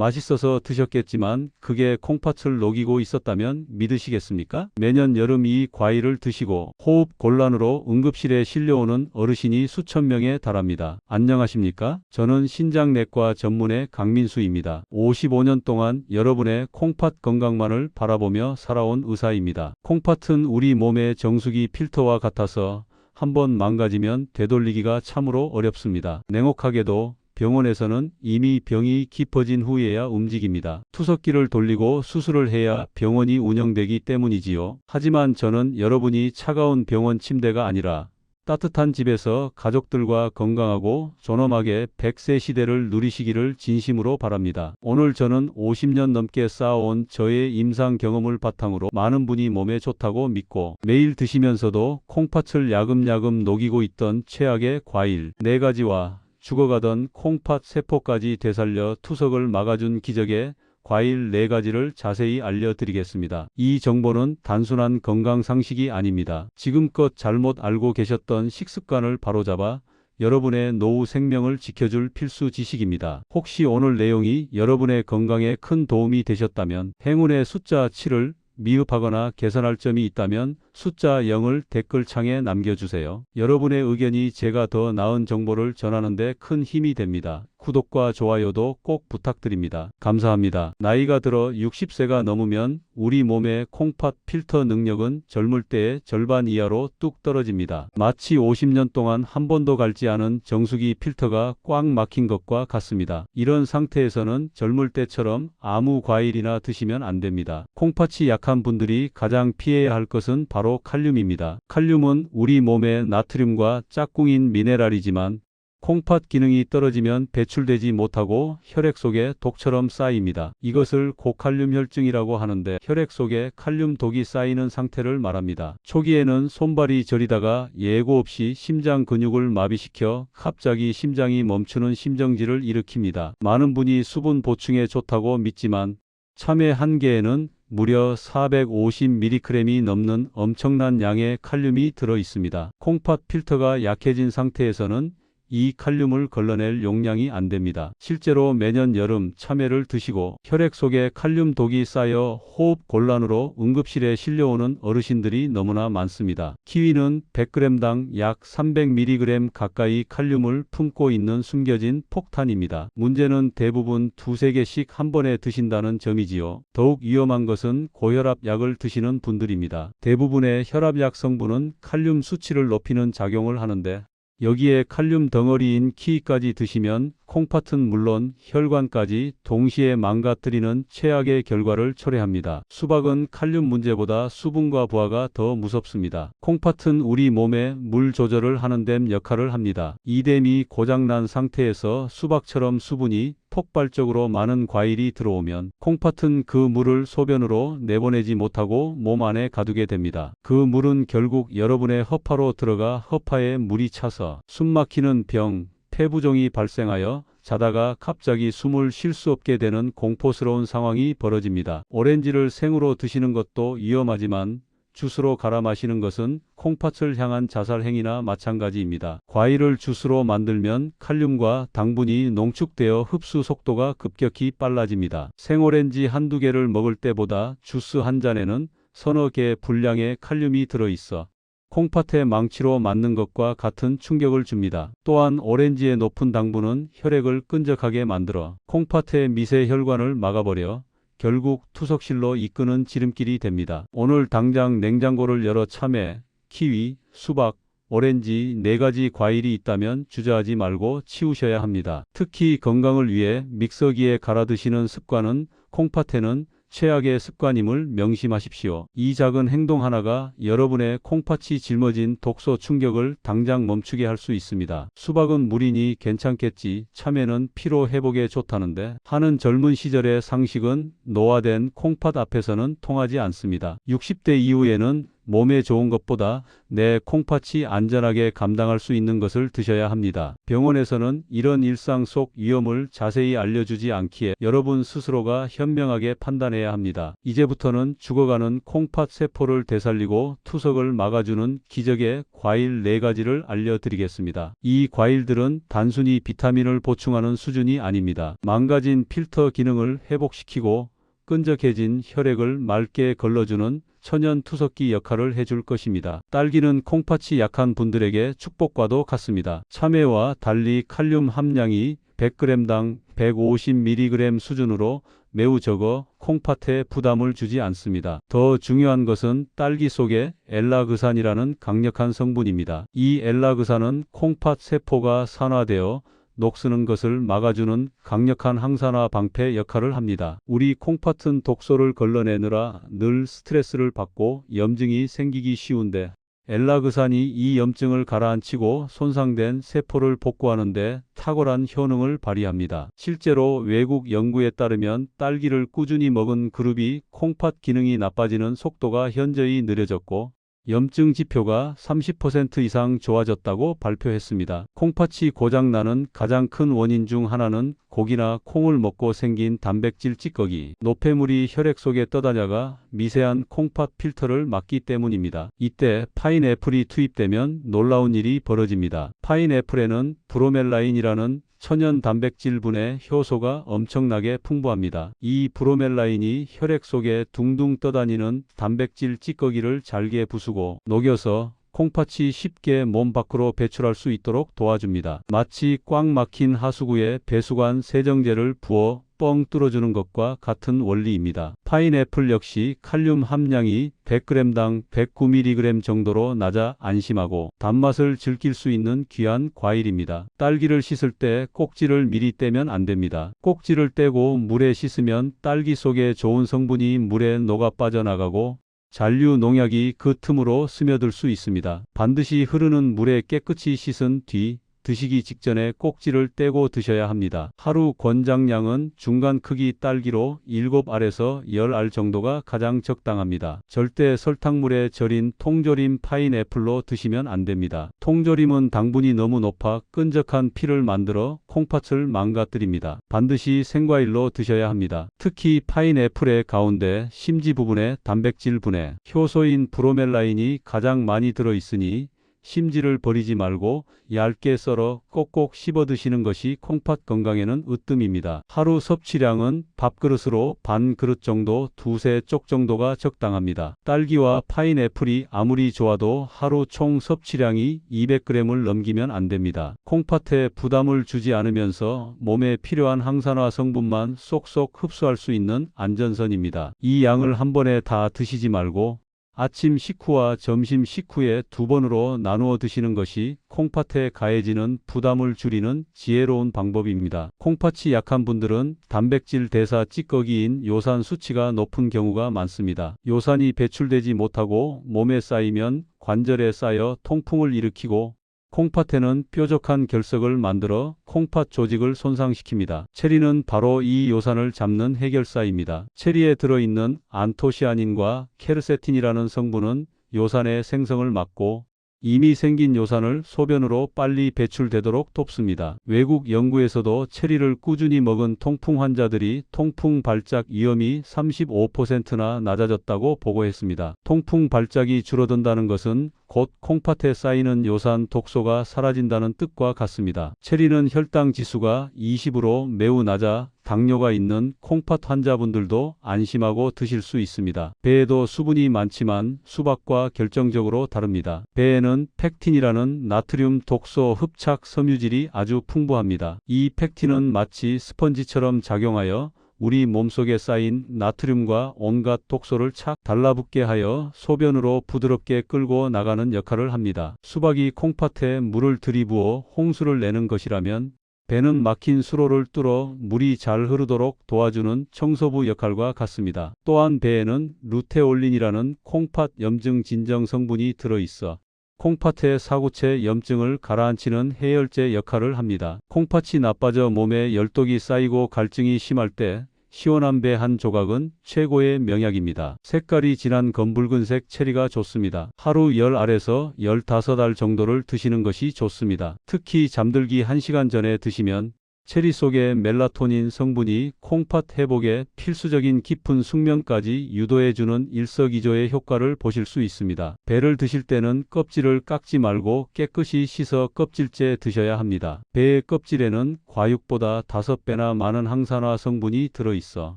맛있어서 드셨겠지만 그게 콩팥을 녹이고 있었다면 믿으시겠습니까? 매년 여름 이 과일을 드시고 호흡 곤란으로 응급실에 실려오는 어르신이 수천 명에 달합니다. 안녕하십니까? 저는 신장내과 전문의 강민수입니다. 55년 동안 여러분의 콩팥 건강만을 바라보며 살아온 의사입니다. 콩팥은 우리 몸의 정수기 필터와 같아서 한번 망가지면 되돌리기가 참으로 어렵습니다. 냉혹하게도 병원에서는 이미 병이 깊어진 후에야 움직입니다. 투석기를 돌리고 수술을 해야 병원이 운영되기 때문이지요. 하지만 저는 여러분이 차가운 병원 침대가 아니라 따뜻한 집에서 가족들과 건강하고 존엄하게 100세 시대를 누리시기를 진심으로 바랍니다. 오늘 저는 50년 넘게 쌓아온 저의 임상 경험을 바탕으로 많은 분이 몸에 좋다고 믿고 매일 드시면서도 콩팥을 야금야금 녹이고 있던 최악의 과일 4가지와 죽어가던 콩팥 세포까지 되살려 투석을 막아준 기적의 과일 4가지를 자세히 알려드리겠습니다. 이 정보는 단순한 건강 상식이 아닙니다. 지금껏 잘못 알고 계셨던 식습관을 바로잡아 여러분의 노후 생명을 지켜줄 필수 지식입니다. 혹시 오늘 내용이 여러분의 건강에 큰 도움이 되셨다면 행운의 숫자 7을 미흡하거나 개선할 점이 있다면 숫자 0을 댓글창에 남겨주세요. 여러분의 의견이 제가 더 나은 정보를 전하는 데 큰 힘이 됩니다. 구독과 좋아요도 꼭 부탁드립니다. 감사합니다. 나이가 들어 60세가 넘으면 우리 몸의 콩팥 필터 능력은 젊을 때의 절반 이하로 뚝 떨어집니다. 마치 50년 동안 한 번도 갈지 않은 정수기 필터가 꽉 막힌 것과 같습니다. 이런 상태에서는 젊을 때처럼 아무 과일이나 드시면 안 됩니다. 콩팥이 약한 분들이 가장 피해야 할 것은 바로 칼륨입니다. 칼륨은 우리 몸의 나트륨과 짝꿍인 미네랄이지만 콩팥 기능이 떨어지면 배출되지 못하고 혈액 속에 독처럼 쌓입니다. 이것을 고칼륨 혈증이라고 하는데 혈액 속에 칼륨 독이 쌓이는 상태를 말합니다. 초기에는 손발이 저리다가 예고 없이 심장 근육을 마비시켜 갑자기 심장이 멈추는 심정지를 일으킵니다. 많은 분이 수분 보충에 좋다고 믿지만 참외 한 개에는 무려 450mg이 넘는 엄청난 양의 칼륨이 들어 있습니다. 콩팥 필터가 약해진 상태에서는 이 칼륨을 걸러낼 용량이 안 됩니다. 실제로 매년 여름 참외를 드시고 혈액 속에 칼륨 독이 쌓여 호흡 곤란으로 응급실에 실려오는 어르신들이 너무나 많습니다. 키위는 100g당 약 300mg 가까이 칼륨을 품고 있는 숨겨진 폭탄입니다. 문제는 대부분 두세 개씩 한 번에 드신다는 점이지요. 더욱 위험한 것은 고혈압 약을 드시는 분들입니다. 대부분의 혈압약 성분은 칼륨 수치를 높이는 작용을 하는데 여기에 칼륨 덩어리인 키위까지 드시면 콩팥은 물론 혈관까지 동시에 망가뜨리는 최악의 결과를 초래합니다. 수박은 칼륨 문제보다 수분과 부하가 더 무섭습니다. 콩팥은 우리 몸의 물 조절을 하는 댐 역할을 합니다. 이 댐이 고장난 상태에서 수박처럼 수분이 폭발적으로 많은 과일이 들어오면 콩팥은 그 물을 소변으로 내보내지 못하고 몸 안에 가두게 됩니다. 그 물은 결국 여러분의 허파로 들어가 허파에 물이 차서 숨막히는 병, 폐부종이 발생하여 자다가 갑자기 숨을 쉴 수 없게 되는 공포스러운 상황이 벌어집니다. 오렌지를 생으로 드시는 것도 위험하지만 주스로 갈아 마시는 것은 콩팥을 향한 자살 행위나 마찬가지입니다. 과일을 주스로 만들면 칼륨과 당분이 농축되어 흡수 속도가 급격히 빨라집니다. 생오렌지 한두 개를 먹을 때보다 주스 한 잔에는 서너 개 분량의 칼륨이 들어 있어 콩팥의 망치로 맞는 것과 같은 충격을 줍니다. 또한 오렌지의 높은 당분은 혈액을 끈적하게 만들어 콩팥의 미세 혈관을 막아버려 결국 투석실로 이끄는 지름길이 됩니다. 오늘 당장 냉장고를 열어 참외, 키위, 수박, 오렌지 네 가지 과일이 있다면 주저하지 말고 치우셔야 합니다. 특히 건강을 위해 믹서기에 갈아 드시는 습관은 콩팥에는 최악의 습관임을 명심하십시오. 이 작은 행동 하나가 여러분의 콩팥이 짊어진 독소 충격을 당장 멈추게 할 수 있습니다. 수박은 물이니 괜찮겠지, 참외는 피로 회복에 좋다는데 하는 젊은 시절의 상식은 노화된 콩팥 앞에서는 통하지 않습니다. 60대 이후에는 몸에 좋은 것보다 내 콩팥이 안전하게 감당할 수 있는 것을 드셔야 합니다. 병원에서는 이런 일상 속 위험을 자세히 알려주지 않기에 여러분 스스로가 현명하게 판단해야 합니다. 이제부터는 죽어가는 콩팥 세포를 되살리고 투석을 막아주는 기적의 과일 4가지를 알려드리겠습니다. 이 과일들은 단순히 비타민을 보충하는 수준이 아닙니다. 망가진 필터 기능을 회복시키고 끈적해진 혈액을 맑게 걸러주는 천연 투석기 역할을 해줄 것입니다. 딸기는 콩팥이 약한 분들에게 축복과도 같습니다. 참외와 달리 칼륨 함량이 100g당 150mg 수준으로 매우 적어 콩팥에 부담을 주지 않습니다. 더 중요한 것은 딸기 속에 엘라그산이라는 강력한 성분입니다. 이 엘라그산은 콩팥 세포가 산화되어 녹쓰는 것을 막아주는 강력한 항산화 방패 역할을 합니다. 우리 콩팥은 독소를 걸러내느라 늘 스트레스를 받고 염증이 생기기 쉬운데 엘라그산이 이 염증을 가라앉히고 손상된 세포를 복구하는데 탁월한 효능을 발휘합니다. 실제로 외국 연구에 따르면 딸기를 꾸준히 먹은 그룹이 콩팥 기능이 나빠지는 속도가 현저히 느려졌고 염증 지표가 30% 이상 좋아졌다고 발표했습니다. 콩팥이 고장나는 가장 큰 원인 중 하나는 고기나 콩을 먹고 생긴 단백질 찌꺼기, 노폐물이 혈액 속에 떠다녀가 미세한 콩팥 필터를 막기 때문입니다. 이때 파인애플이 투입되면 놀라운 일이 벌어집니다. 파인애플에는 브로멜라인이라는 천연 단백질분의 효소가 엄청나게 풍부합니다. 이 브로멜라인이 혈액 속에 둥둥 떠다니는 단백질 찌꺼기를 잘게 부수고 녹여서 콩팥이 쉽게 몸 밖으로 배출할 수 있도록 도와줍니다. 마치 꽉 막힌 하수구에 배수관 세정제를 부어 뻥 뚫어주는 것과 같은 원리입니다. 파인애플 역시 칼륨 함량이 100g당 109mg 정도로 낮아 안심하고 단맛을 즐길 수 있는 귀한 과일입니다. 딸기를 씻을 때 꼭지를 미리 떼면 안 됩니다. 꼭지를 떼고 물에 씻으면 딸기 속에 좋은 성분이 물에 녹아 빠져나가고 잔류 농약이 그 틈으로 스며들 수 있습니다. 반드시 흐르는 물에 깨끗이 씻은 뒤 드시기 직전에 꼭지를 떼고 드셔야 합니다. 하루 권장량은 중간 크기 딸기로 7알에서 10알 정도가 가장 적당합니다. 절대 설탕물에 절인 통조림 파인애플로 드시면 안 됩니다. 통조림은 당분이 너무 높아 끈적한 피를 만들어 콩팥을 망가뜨립니다. 반드시 생과일로 드셔야 합니다. 특히 파인애플의 가운데 심지 부분에 단백질 분해, 효소인 브로멜라인이 가장 많이 들어 있으니 심지를 버리지 말고 얇게 썰어 꼭꼭 씹어 드시는 것이 콩팥 건강에는 으뜸입니다. 하루 섭취량은 밥그릇으로 반 그릇 정도 두세 쪽 정도가 적당합니다. 딸기와 파인애플이 아무리 좋아도 하루 총 섭취량이 200g을 넘기면 안 됩니다. 콩팥에 부담을 주지 않으면서 몸에 필요한 항산화 성분만 쏙쏙 흡수할 수 있는 안전선입니다. 이 양을 한 번에 다 드시지 말고 아침 식후와 점심 식후에 두 번으로 나누어 드시는 것이 콩팥에 가해지는 부담을 줄이는 지혜로운 방법입니다. 콩팥이 약한 분들은 단백질 대사 찌꺼기인 요산 수치가 높은 경우가 많습니다. 요산이 배출되지 못하고 몸에 쌓이면 관절에 쌓여 통풍을 일으키고 콩팥에는 뾰족한 결석을 만들어 콩팥 조직을 손상시킵니다. 체리는 바로 이 요산을 잡는 해결사입니다. 체리에 들어있는 안토시아닌과 케르세틴이라는 성분은 요산의 생성을 막고 이미 생긴 요산을 소변으로 빨리 배출되도록 돕습니다. 외국 연구에서도 체리를 꾸준히 먹은 통풍 환자들이 통풍 발작 위험이 35%나 낮아졌다고 보고했습니다. 통풍 발작이 줄어든다는 것은 곧 콩팥에 쌓이는 요산 독소가 사라진다는 뜻과 같습니다. 체리는 혈당 지수가 20으로 매우 낮아 당뇨가 있는 콩팥 환자분들도 안심하고 드실 수 있습니다. 배에도 수분이 많지만 수박과 결정적으로 다릅니다. 배에는 팩틴이라는 나트륨 독소 흡착 섬유질이 아주 풍부합니다. 이 팩틴은 마치 스펀지처럼 작용하여 우리 몸속에 쌓인 나트륨과 온갖 독소를 착 달라붙게 하여 소변으로 부드럽게 끌고 나가는 역할을 합니다. 수박이 콩팥에 물을 들이부어 홍수를 내는 것이라면 배는 막힌 수로를 뚫어 물이 잘 흐르도록 도와주는 청소부 역할과 같습니다. 또한 배에는 루테올린이라는 콩팥 염증 진정 성분이 들어있어 콩팥의 사구체 염증을 가라앉히는 해열제 역할을 합니다. 콩팥이 나빠져 몸에 열독이 쌓이고 갈증이 심할 때 시원한 배 한 조각은 최고의 명약입니다. 색깔이 진한 검붉은색 체리가 좋습니다. 하루 열 알에서 15알 정도를 드시는 것이 좋습니다. 특히 잠들기 1시간 전에 드시면 체리 속의 멜라토닌 성분이 콩팥 회복에 필수적인 깊은 숙면까지 유도해주는 일석이조의 효과를 보실 수 있습니다. 배를 드실 때는 껍질을 깎지 말고 깨끗이 씻어 껍질째 드셔야 합니다. 배의 껍질에는 과육보다 5배나 많은 항산화 성분이 들어있어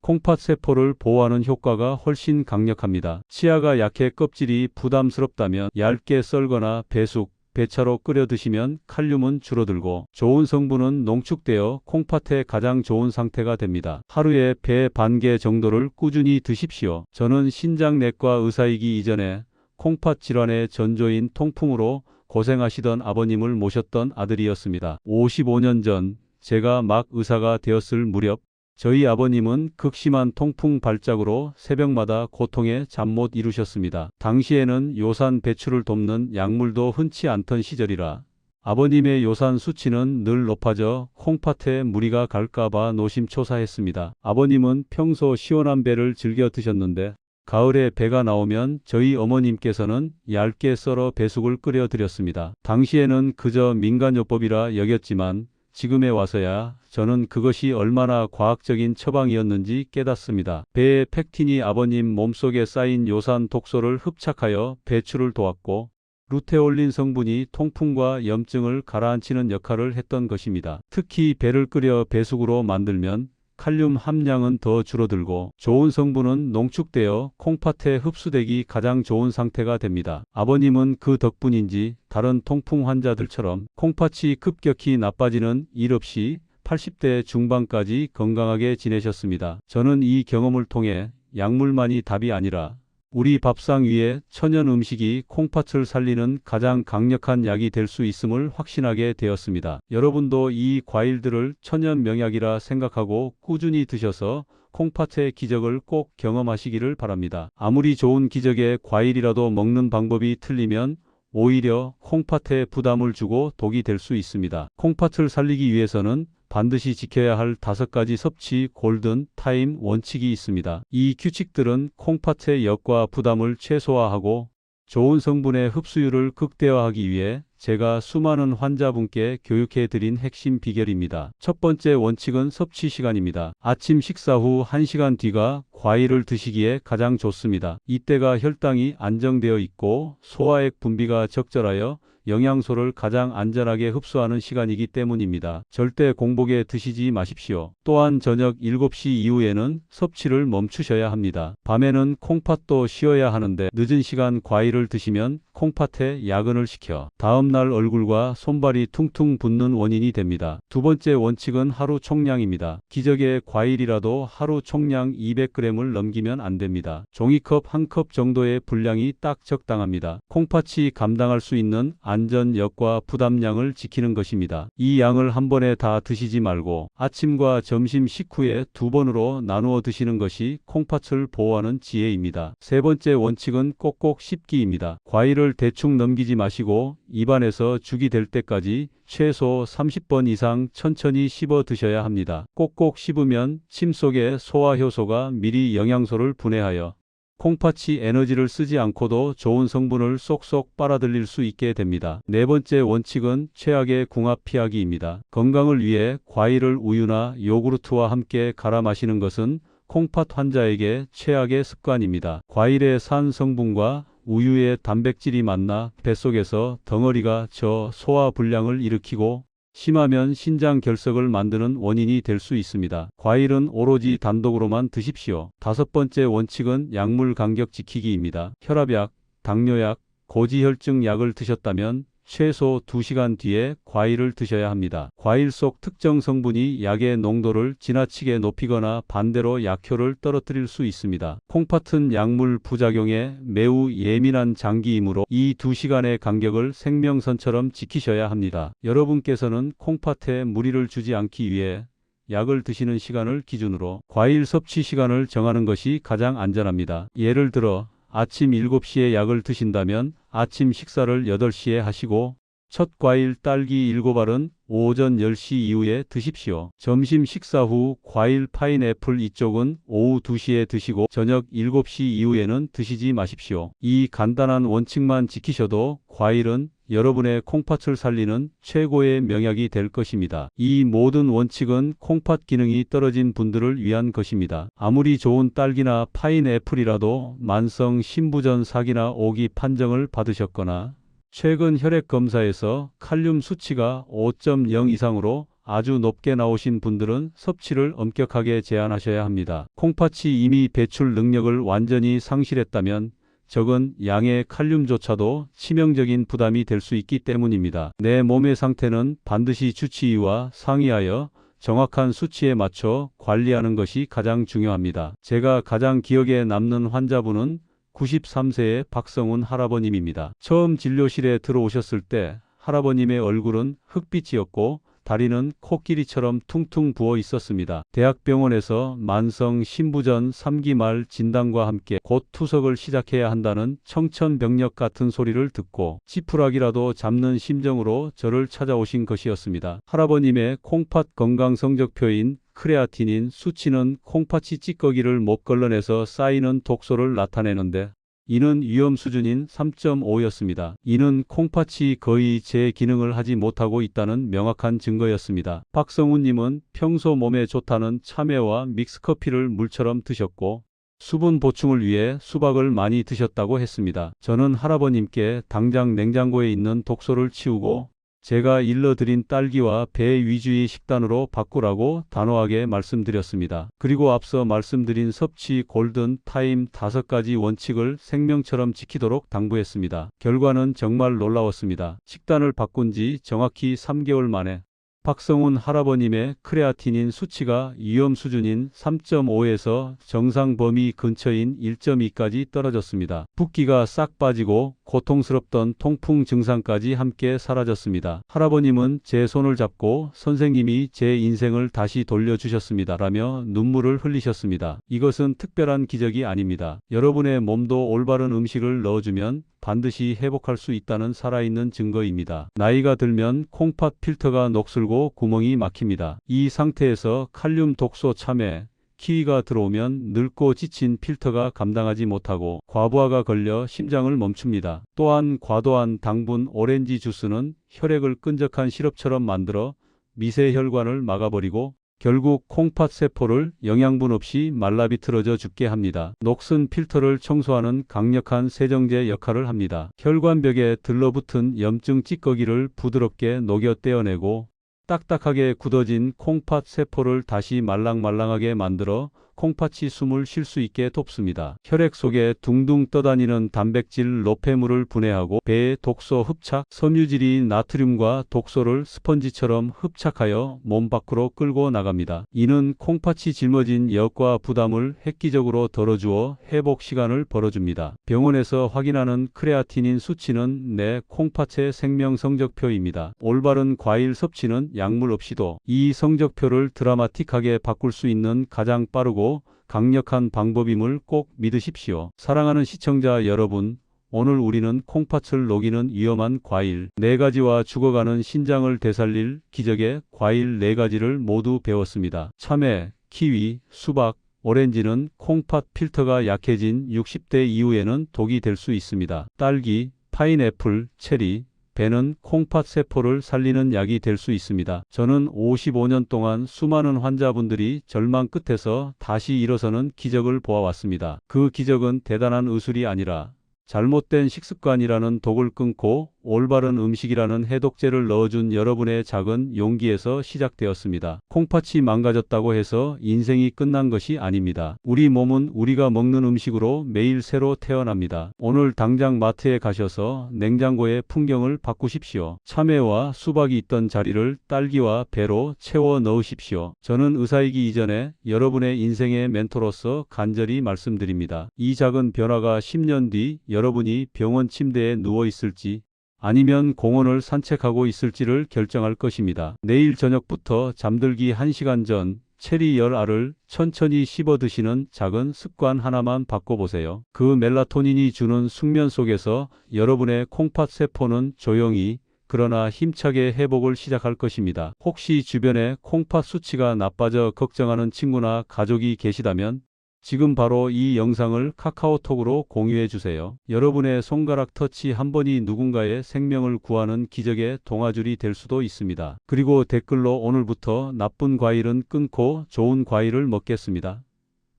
콩팥 세포를 보호하는 효과가 훨씬 강력합니다. 치아가 약해 껍질이 부담스럽다면 얇게 썰거나 배숙, 배차로 끓여 드시면 칼륨은 줄어들고 좋은 성분은 농축되어 콩팥에 가장 좋은 상태가 됩니다. 하루에 배 반 개 정도를 꾸준히 드십시오. 저는 신장내과 의사이기 이전에 콩팥 질환의 전조인 통풍으로 고생하시던 아버님을 모셨던 아들이었습니다. 55년 전 제가 막 의사가 되었을 무렵 저희 아버님은 극심한 통풍 발작으로 새벽마다 고통에 잠 못 이루셨습니다. 당시에는 요산 배출을 돕는 약물도 흔치 않던 시절이라 아버님의 요산 수치는 늘 높아져 콩팥에 무리가 갈까봐 노심초사했습니다. 아버님은 평소 시원한 배를 즐겨 드셨는데 가을에 배가 나오면 저희 어머님께서는 얇게 썰어 배숙을 끓여 드렸습니다. 당시에는 그저 민간요법이라 여겼지만 지금에 와서야 저는 그것이 얼마나 과학적인 처방이었는지 깨닫습니다. 배의 팩틴이 아버님 몸속에 쌓인 요산 독소를 흡착하여 배출을 도왔고 루테올린 성분이 통풍과 염증을 가라앉히는 역할을 했던 것입니다. 특히 배를 끓여 배숙으로 만들면 칼륨 함량은 더 줄어들고 좋은 성분은 농축되어 콩팥에 흡수되기 가장 좋은 상태가 됩니다. 아버님은 그 덕분인지 다른 통풍 환자들처럼 콩팥이 급격히 나빠지는 일 없이 80대 중반까지 건강하게 지내셨습니다. 저는 이 경험을 통해 약물만이 답이 아니라 우리 밥상 위에 천연 음식이 콩팥을 살리는 가장 강력한 약이 될 수 있음을 확신하게 되었습니다. 여러분도 이 과일들을 천연 명약이라 생각하고 꾸준히 드셔서 콩팥의 기적을 꼭 경험하시기를 바랍니다. 아무리 좋은 기적의 과일이라도 먹는 방법이 틀리면 오히려 콩팥에 부담을 주고 독이 될 수 있습니다. 콩팥을 살리기 위해서는 반드시 지켜야 할 다섯 가지 섭취 골든 타임 원칙이 있습니다. 이 규칙들은 콩팥의 역과 부담을 최소화하고 좋은 성분의 흡수율을 극대화하기 위해 제가 수많은 환자분께 교육해 드린 핵심 비결입니다. 첫 번째 원칙은 섭취 시간입니다. 아침 식사 후 1시간 뒤가 과일을 드시기에 가장 좋습니다. 이때가 혈당이 안정되어 있고 소화액 분비가 적절하여 영양소를 가장 안전하게 흡수하는 시간이기 때문입니다. 절대 공복에 드시지 마십시오. 또한 저녁 7시 이후에는 섭취를 멈추셔야 합니다. 밤에는 콩팥도 쉬어야 하는데 늦은 시간 과일을 드시면 콩팥에 야근을 시켜 다음날 얼굴과 손발이 퉁퉁 붓는 원인이 됩니다. 두 번째 원칙은 하루 총량입니다. 기적의 과일이라도 하루 총량 200g을 넘기면 안 됩니다. 종이컵 한 컵 정도의 분량이 딱 적당합니다. 콩팥이 감당할 수 있는 안 전역과 부담량을 지키는 것입니다. 이 양을 한 번에 다 드시지 말고 아침과 점심 식후에 두 번으로 나누어 드시는 것이 콩팥을 보호하는 지혜입니다. 세 번째 원칙은 꼭꼭 씹기입니다. 과일을 대충 넘기지 마시고 입안에서 죽이 될 때까지 최소 30번 이상 천천히 씹어 드셔야 합니다. 꼭꼭 씹으면 침 속의 소화 효소가 미리 영양소를 분해하여 콩팥이 에너지를 쓰지 않고도 좋은 성분을 쏙쏙 빨아들일 수 있게 됩니다. 네 번째 원칙은 최악의 궁합 피하기입니다. 건강을 위해 과일을 우유나 요구르트와 함께 갈아 마시는 것은 콩팥 환자에게 최악의 습관입니다. 과일의 산 성분과 우유의 단백질이 만나 뱃속에서 덩어리가 저 소화 불량을 일으키고 심하면 신장 결석을 만드는 원인이 될 수 있습니다. 과일은 오로지 단독으로만 드십시오. 다섯 번째 원칙은 약물 간격 지키기입니다. 혈압약, 당뇨약, 고지혈증 약을 드셨다면 최소 2시간 뒤에 과일을 드셔야 합니다. 과일 속 특정 성분이 약의 농도를 지나치게 높이거나 반대로 약효를 떨어뜨릴 수 있습니다. 콩팥은 약물 부작용에 매우 예민한 장기이므로 이 2시간의 간격을 생명선처럼 지키셔야 합니다. 여러분께서는 콩팥에 무리를 주지 않기 위해 약을 드시는 시간을 기준으로 과일 섭취 시간을 정하는 것이 가장 안전합니다. 예를 들어 아침 7시에 약을 드신다면 아침 식사를 8시에 하시고 첫 과일 딸기 7알은 오전 10시 이후에 드십시오. 점심 식사 후 과일 파인애플 이쪽은 오후 2시에 드시고 저녁 7시 이후에는 드시지 마십시오. 이 간단한 원칙만 지키셔도 과일은 여러분의 콩팥을 살리는 최고의 명약이 될 것입니다. 이 모든 원칙은 콩팥 기능이 떨어진 분들을 위한 것입니다. 아무리 좋은 딸기나 파인애플이라도 만성 신부전 사기나 오기 판정을 받으셨거나 최근 혈액 검사에서 칼륨 수치가 5.0 이상으로 아주 높게 나오신 분들은 섭취를 엄격하게 제한하셔야 합니다. 콩팥이 이미 배출 능력을 완전히 상실했다면 적은 양의 칼륨조차도 치명적인 부담이 될 수 있기 때문입니다. 내 몸의 상태는 반드시 주치의와 상의하여 정확한 수치에 맞춰 관리하는 것이 가장 중요합니다. 제가 가장 기억에 남는 환자분은 93세의 박성훈 할아버님입니다. 처음 진료실에 들어오셨을 때 할아버님의 얼굴은 흑빛이었고 다리는 코끼리처럼 퉁퉁 부어 있었습니다. 대학병원에서 만성 신부전 3기 말 진단과 함께 곧 투석을 시작해야 한다는 청천벽력 같은 소리를 듣고 지푸라기라도 잡는 심정으로 저를 찾아오신 것이었습니다. 할아버님의 콩팥 건강 성적표인 크레아틴인 수치는 콩팥이 찌꺼기를 못 걸러내서 쌓이는 독소를 나타내는데 이는 위험 수준인 3.5였습니다. 이는 콩팥이 거의 제 기능을 하지 못하고 있다는 명확한 증거였습니다. 박성훈님은 평소 몸에 좋다는 참외와 믹스커피를 물처럼 드셨고 수분 보충을 위해 수박을 많이 드셨다고 했습니다. 저는 할아버님께 당장 냉장고에 있는 독소를 치우고 제가 일러드린 딸기와 배 위주의 식단으로 바꾸라고 단호하게 말씀드렸습니다. 그리고 앞서 말씀드린 섭취 골든 타임 다섯 가지 원칙을 생명처럼 지키도록 당부했습니다. 결과는 정말 놀라웠습니다. 식단을 바꾼 지 정확히 3개월 만에 박성훈 할아버님의 크레아틴인 수치가 위험 수준인 3.5에서 정상 범위 근처인 1.2까지 떨어졌습니다. 붓기가 싹 빠지고 고통스럽던 통풍 증상까지 함께 사라졌습니다. 할아버님은 제 손을 잡고 선생님이 제 인생을 다시 돌려주셨습니다. 라며 눈물을 흘리셨습니다. 이것은 특별한 기적이 아닙니다. 여러분의 몸도 올바른 음식을 넣어주면 반드시 회복할 수 있다는 살아있는 증거입니다. 나이가 들면 콩팥 필터가 녹슬고 구멍이 막힙니다. 이 상태에서 칼륨 독소 참외, 키위가 들어오면 늙고 지친 필터가 감당하지 못하고 과부하가 걸려 심장을 멈춥니다. 또한 과도한 당분 오렌지 주스는 혈액을 끈적한 시럽처럼 만들어 미세 혈관을 막아버리고 결국 콩팥 세포를 영양분 없이 말라 비틀어져 죽게 합니다. 녹슨 필터를 청소하는 강력한 세정제 역할을 합니다. 혈관벽에 들러붙은 염증 찌꺼기를 부드럽게 녹여 떼어내고 딱딱하게 굳어진 콩팥 세포를 다시 말랑말랑하게 만들어 콩팥이 숨을 쉴 수 있게 돕습니다. 혈액 속에 둥둥 떠다니는 단백질 노폐물을 분해하고 배의 독소 흡착, 섬유질이 나트륨과 독소를 스펀지처럼 흡착하여 몸 밖으로 끌고 나갑니다. 이는 콩팥이 짊어진 역과 부담을 획기적으로 덜어주어 회복 시간을 벌어줍니다. 병원에서 확인하는 크레아틴인 수치는 내 콩팥의 생명 성적표입니다. 올바른 과일 섭취는 약물 없이도 이 성적표를 드라마틱하게 바꿀 수 있는 가장 빠르 고 강력한 방법임을 꼭 믿으십시오. 사랑하는 시청자 여러분, 오늘 우리는 콩팥을 녹이는 위험한 과일 4가지와 죽어가는 신장을 되살릴 기적의 과일 4가지를 모두 배웠습니다. 참외, 키위, 수박, 오렌지는 콩팥 필터가 약해진 60대 이후에는 독이 될 수 있습니다. 딸기, 파인애플, 체리, 배는 콩팥 세포를 살리는 약이 될 수 있습니다. 저는 55년 동안 수많은 환자분들이 절망 끝에서 다시 일어서는 기적을 보아왔습니다. 그 기적은 대단한 의술이 아니라 잘못된 식습관이라는 독을 끊고 올바른 음식이라는 해독제를 넣어준 여러분의 작은 용기에서 시작되었습니다. 콩팥이 망가졌다고 해서 인생이 끝난 것이 아닙니다. 우리 몸은 우리가 먹는 음식으로 매일 새로 태어납니다. 오늘 당장 마트에 가셔서 냉장고의 풍경을 바꾸십시오. 참외와 수박이 있던 자리를 딸기와 배로 채워 넣으십시오. 저는 의사이기 이전에 여러분의 인생의 멘토로서 간절히 말씀드립니다. 이 작은 변화가 10년 뒤 여러분이 병원 침대에 누워 있을지 아니면 공원을 산책하고 있을지를 결정할 것입니다. 내일 저녁부터 잠들기 1시간 전 체리 열 알을 천천히 씹어 드시는 작은 습관 하나만 바꿔보세요. 그 멜라토닌이 주는 숙면 속에서 여러분의 콩팥 세포는 조용히 그러나 힘차게 회복을 시작할 것입니다. 혹시 주변에 콩팥 수치가 나빠져 걱정하는 친구나 가족이 계시다면 지금 바로 이 영상을 카카오톡으로 공유해 주세요. 여러분의 손가락 터치 한 번이 누군가의 생명을 구하는 기적의 동아줄이 될 수도 있습니다. 그리고 댓글로 오늘부터 나쁜 과일은 끊고 좋은 과일을 먹겠습니다.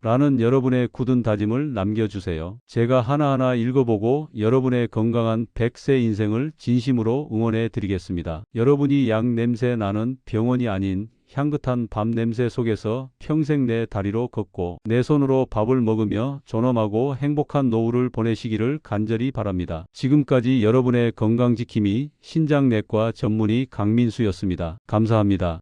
라는 여러분의 굳은 다짐을 남겨주세요. 제가 하나하나 읽어보고 여러분의 건강한 100세 인생을 진심으로 응원해 드리겠습니다. 여러분이 약 냄새 나는 병원이 아닌 향긋한 밤 냄새 속에서 평생 내 다리로 걷고 내 손으로 밥을 먹으며 존엄하고 행복한 노후를 보내시기를 간절히 바랍니다. 지금까지 여러분의 건강지킴이 신장내과 전문의 강민수였습니다. 감사합니다.